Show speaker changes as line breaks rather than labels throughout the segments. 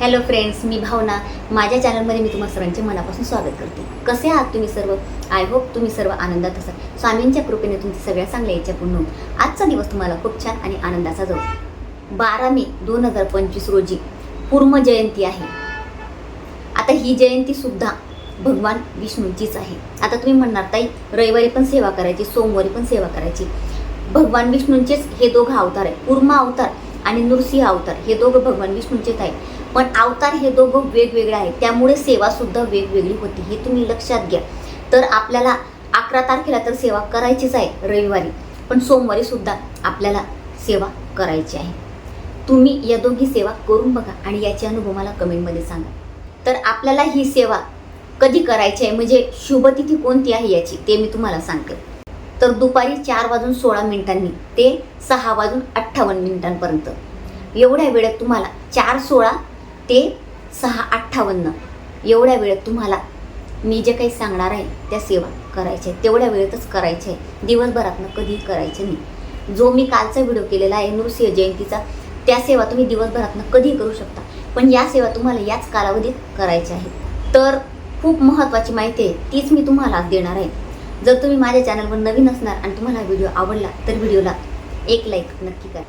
Hello friends मी भावना. माझ्या चॅनलमध्ये मी तुम्हाला सर्वांचे मनापासून स्वागत करते. कसे आहात तुम्ही सर्व? आय होप तुम्ही सर्व आनंदात असाल. स्वामींच्या कृपेने तुमच्या सगळ्या चांगल्या इच्छा पूर्ण होऊन. आजचा दिवस तुम्हाला खूप छान आणि आनंदाचा जाऊ. बारा मे दोन हजार पंचवीस रोजी पूर्म जयंती आहे. आता ही जयंती सुद्धा भगवान विष्णूंचीच आहे. आता तुम्ही म्हणणार ताई रविवारी पण सेवा करायची सोमवारी पण सेवा करायची. भगवान विष्णूंचेच हे दोघं अवतार आहे पूर्मा अवतार आणि नृसिंह अवतार. हे दोघं भगवान विष्णूंचेच आहे पण अवतार हे दोघं वेगवेगळे आहेत. त्यामुळे सेवासुद्धा वेगवेगळी होती हे तुम्ही लक्षात घ्या. तर आपल्याला अकरा तारखेला तर सेवा करायचीच आहे रविवारी पण सोमवारी सुद्धा आपल्याला सेवा करायची आहे. तुम्ही या दोघी सेवा करून बघा आणि याचे अनुभव मला कमेंटमध्ये सांगा. तर आपल्याला ही सेवा कधी करायची आहे? म्हणजे शुभतिथी कोणती आहे याची? ते मी तुम्हाला सांगते. तर दुपारी चार वाजून सोळा मिनिटांनी ते सहा वाजून अठ्ठावन्न मिनिटांपर्यंत. एवढ्या वेळेत तुम्हाला चार सोळा ते सहा अठ्ठावन्न. एवढ्या वेळेत तुम्हाला मी जे काही सांगणार आहे त्या सेवा करायच्या आहेत तेवढ्या वेळेतच करायच्या आहे. दिवसभरातनं कधीही करायचे नाही. जो मी कालचा व्हिडिओ केलेला आहे नृसिंह जयंतीचा त्या सेवा तुम्ही दिवसभरातनं कधीही करू शकता. पण या सेवा तुम्हाला याच कालावधीत करायच्या आहेत. तर खूप महत्त्वाची माहिती आहे तीच मी तुम्हाला आज देणार आहे. जर तुम्ही माझ्या चॅनलवर नवीन असणार आणि तुम्हाला हा व्हिडिओ आवडला तर व्हिडिओला एक लाईक नक्की करा.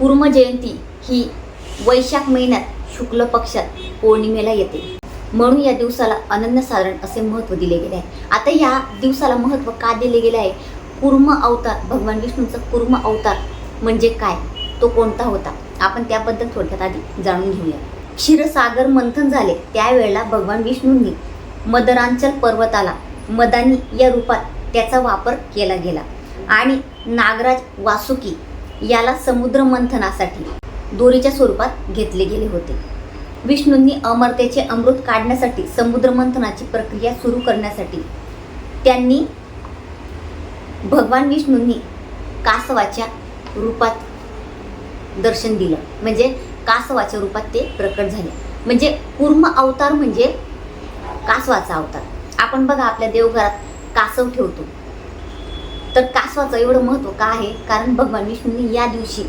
कुर्म जयंती ही वैशाख महिन्यात शुक्ल पक्षात पौर्णिमेला येते. म्हणून या दिवसाला अनन्यसाधारण असे महत्त्व दिले गेले आहे. आता या दिवसाला महत्त्व का दिले गेले आहे? कुर्म अवतार भगवान विष्णूंचा कुर्म अवतार म्हणजे काय? तो कोणता होता? आपण त्याबद्दल थोडक्यात आधी जाणून घेऊया. क्षीरसागर मंथन झाले. त्यावेळेला भगवान विष्णूंनी मदरांचल पर्वताला मदानी या रूपात त्याचा वापर केला गेला. आणि नागराज वासुकी याला समुद्र मंथनासाठी दोरीच्या स्वरूपात घेतले गेले होते. विष्णूंनी अमरतेचे अमृत काढण्यासाठी समुद्र मंथनाची प्रक्रिया सुरू करण्यासाठी त्यांनी भगवान विष्णूंनी कासवाच्या रूपात दर्शन दिलं. म्हणजे कासवाच्या रूपात ते प्रकट झाले. म्हणजे कुर्म अवतार म्हणजे कासवाचा अवतार. आपण बघा आपल्या देवघरात कासव ठेवतो. तर कासवाचं एवढं महत्त्व का आहे? कारण भगवान विष्णूंनी या दिवशी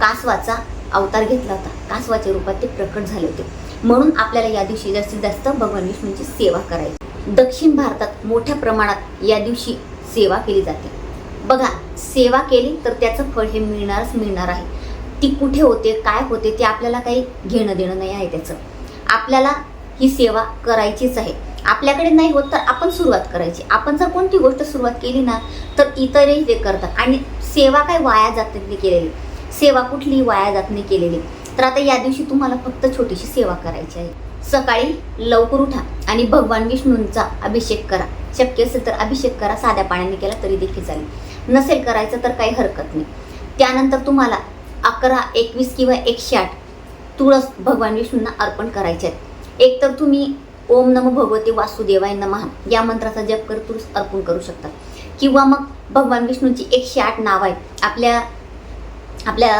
कासवाचा अवतार घेतला होता. कासवाच्या रूपात ते प्रकट झाले होते. म्हणून आपल्याला या दिवशी जास्तीत जास्त भगवान विष्णूंची सेवा करायची. दक्षिण भारतात मोठ्या प्रमाणात या दिवशी सेवा केली जाते. बघा सेवा केली तर त्याचं फळ हे मिळणारच मिळणार आहे. ती कुठे होते काय होते ते आपल्याला काही घेणं देणं नाही आहे त्याचं. आपल्याला ही सेवा करायचीच आहे. आपल्याकडे नाही होत तर आपण सुरुवात करायची. आपण जर कोणती गोष्ट सुरुवात केली ना तर इतरही ते करतात. आणि सेवा काय वाया जात केलेली. सेवा कुठलीही वाया जात नाही केलेली. तर आता या दिवशी तुम्हाला फक्त छोटीशी सेवा करायची आहे. सकाळी लवकर उठा आणि भगवान विष्णूंचा अभिषेक करा. शक्य असेल तर अभिषेक करा साध्या पाण्याने केला तरी देखील चालेल. नसेल करायचं तर काही हरकत नाही. त्यानंतर तुम्हाला अकरा एकवीस किंवा एकशे आठ तुळस भगवान विष्णूंना अर्पण करायचे आहेत. एक तर तुम्ही ओम नमो भगवते वासुदेवाय नमः या मंत्राचा जप कर तुळस अर्पण करू शकता. किंवा मग भगवान विष्णूंची एकशे आठ नाव आहेत. आपल्या आपल्या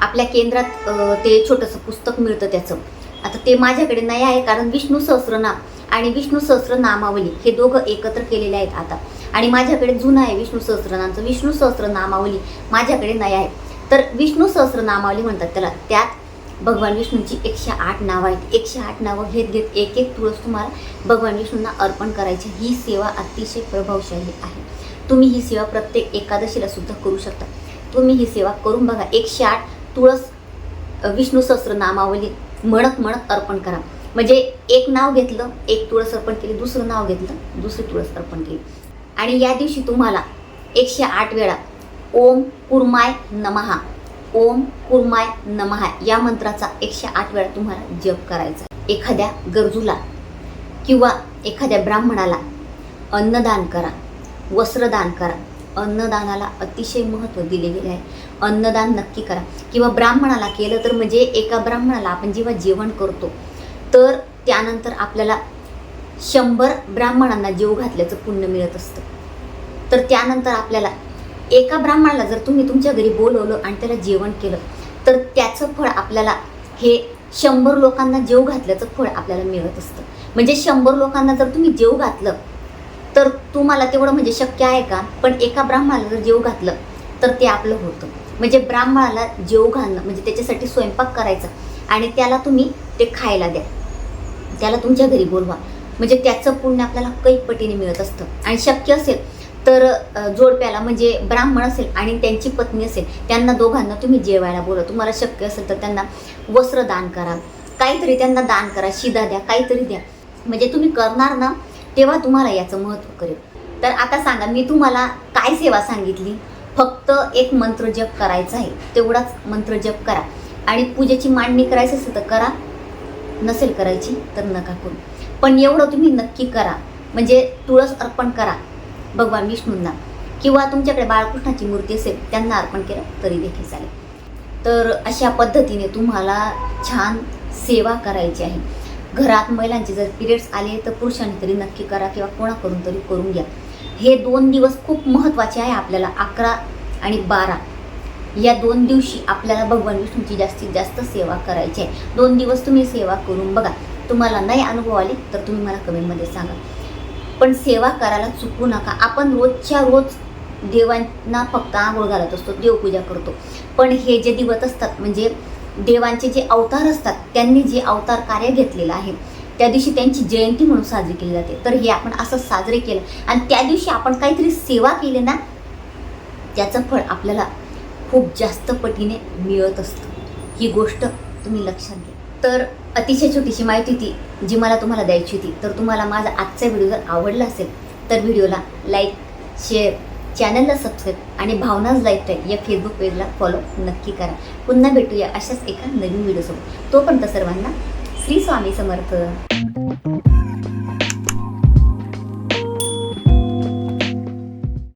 आपल्या केंद्रात ते छोटंसं पुस्तक मिळतं त्याचं. आता ते माझ्याकडे नाही आहे कारण विष्णू सहस्रनाम आणि विष्णू सहस्रनामावली हे दोघं एकत्र केलेले आहेत आता. आणि माझ्याकडे जुनं आहे विष्णू सहस्रनामचं विष्णू सहस्रनामावली माझ्याकडे नाही आहे. तर विष्णू सहस्रनामावली म्हणतात त्याला. त्यात भगवान विष्णूंची एकशे आठ नावं आहेत. एकशे आठ नावं घेत घेत एक एक तुळस तुम्हाला भगवान विष्णूंना अर्पण करायची. ही सेवा अतिशय प्रभावशाली आहे. तुम्ही ही सेवा प्रत्येक एकादशीला सुद्धा करू शकता. तुम्ही ही सेवा करून बघा. एकशे आठ तुळस विष्णू सहस्र नामावली मणक मणक अर्पण करा. म्हणजे एक नाव घेतलं एक तुळस अर्पण केली दुसरं नाव घेतलं दुसरी तुळस अर्पण केली. आणि या दिवशी तुम्हाला एकशे आठ वेळा ओम कुर्माय नमहा ओम कुर्माय नमहा या मंत्राचा एकशे आठ वेळा तुम्हाला जप करायचा. एखाद्या गरजूला किंवा एखाद्या ब्राह्मणाला अन्नदान करा वस्त्रदान करा. अन्नदानाला अतिशय महत्त्व दिले गेले आहे. अन्नदान नक्की करा. किंवा ब्राह्मणाला केलं तर म्हणजे एका ब्राह्मणाला आपण जेव्हा जेवण करतो तर त्यानंतर आपल्याला शंभर ब्राह्मणांना जेव घातल्याचं पुण्य मिळत असतं. तर त्यानंतर आपल्याला एका ब्राह्मणाला जर तुम्ही तुमच्या घरी बोलवलं आणि त्याला जेवण केलं तर त्याचं फळ आपल्याला हे शंभर लोकांना जेव घातल्याचं फळ आपल्याला मिळत असतं. म्हणजे शंभर लोकांना जर तुम्ही जेव घातलं तर तुम्हाला तेवढं म्हणजे शक्य आहे का? पण एका ब्राह्मणाला जर जेव घातलं तर ते आपलं होतं. म्हणजे ब्राह्मणाला जेव घालणं म्हणजे त्याच्यासाठी स्वयंपाक करायचा आणि त्याला तुम्ही ते खायला द्या. त्याला तुमच्या घरी बोलवा. म्हणजे त्याचं पुण्य आपल्याला कैकपटीने मिळत असतं. आणि शक्य असेल तर जोडप्याला म्हणजे ब्राह्मण असेल आणि त्यांची पत्नी असेल त्यांना दोघांना तुम्ही जेवायला बोला तुम्हाला शक्य असेल तर त्यांना वस्त्र दान करा. काहीतरी त्यांना दान करा शिदा द्या काहीतरी द्या. म्हणजे तुम्ही करणार ना तेव्हा तुम्हाला याचं महत्त्व करेल तर आता सांगा मी तुम्हाला काय सेवा सांगितली? फक्त एक मंत्र जप करायचा आहे तेवढाच मंत्र जप करा. आणि पूजेची मांडणी करायची असेल तर करा नसेल करायची तर नका करू. पण एवढं तुम्ही नक्की करा म्हणजे तुळस अर्पण करा भगवान विष्णूंना. किंवा तुमच्याकडे बाळकृष्णाची मूर्ती असेल त्यांना अर्पण केलं तरी देखील चालेल. तर अशा पद्धतीने तुम्हाला छान सेवा करायची आहे. घरात महिलांचे जर पिरियड्स आले तर पुरुषांनी तरी नक्की करा किंवा कोणाकडून तरी करून घ्या. हे दोन दिवस खूप महत्त्वाचे आहे आपल्याला अकरा आणि बारा. या दोन दिवशी आपल्याला भगवान विष्णूची जास्तीत जास्त सेवा करायची आहे. दोन दिवस तुम्ही सेवा करून बघा. तुम्हाला नाही अनुभव आले तर तुम्ही मला कमेंटमध्ये सांगा. पण सेवा करायला चुकू नका. आपण रोजच्या रोज देवांना फक्त आंघोळ घालत असतो देवपूजा करतो. पण हे जे दिवस असतात म्हणजे देवांचे जे अवतार असतात त्यांनी जे अवतार कार्य घेतलेलं आहे त्या दिवशी त्यांची जयंती म्हणून साजरी केली जाते. तर हे आपण असं साजरे केलं. आणि त्या दिवशी आपण काहीतरी सेवा केली ना त्याचं फळ आपल्याला खूप जास्त पटीने मिळत असतं. ही गोष्ट तुम्ही लक्षात घ्या. तर अतिशय छोटीशी माहिती होती जी मला तुम्हाला द्यायची होती. तर तुम्हाला माझा आजचा व्हिडिओ जर आवडला असेल तर व्हिडिओला लाईक शेअर चॅनलला सबस्क्राईब आणि भावनाज लाईफस्टाईल या फेसबुक पेजला फॉलो नक्की करा. पुन्हा भेटूया अशाच एका नवीन व्हिडिओसोबत तोपर्यंत सर्वांना श्री स्वामी समर्थ.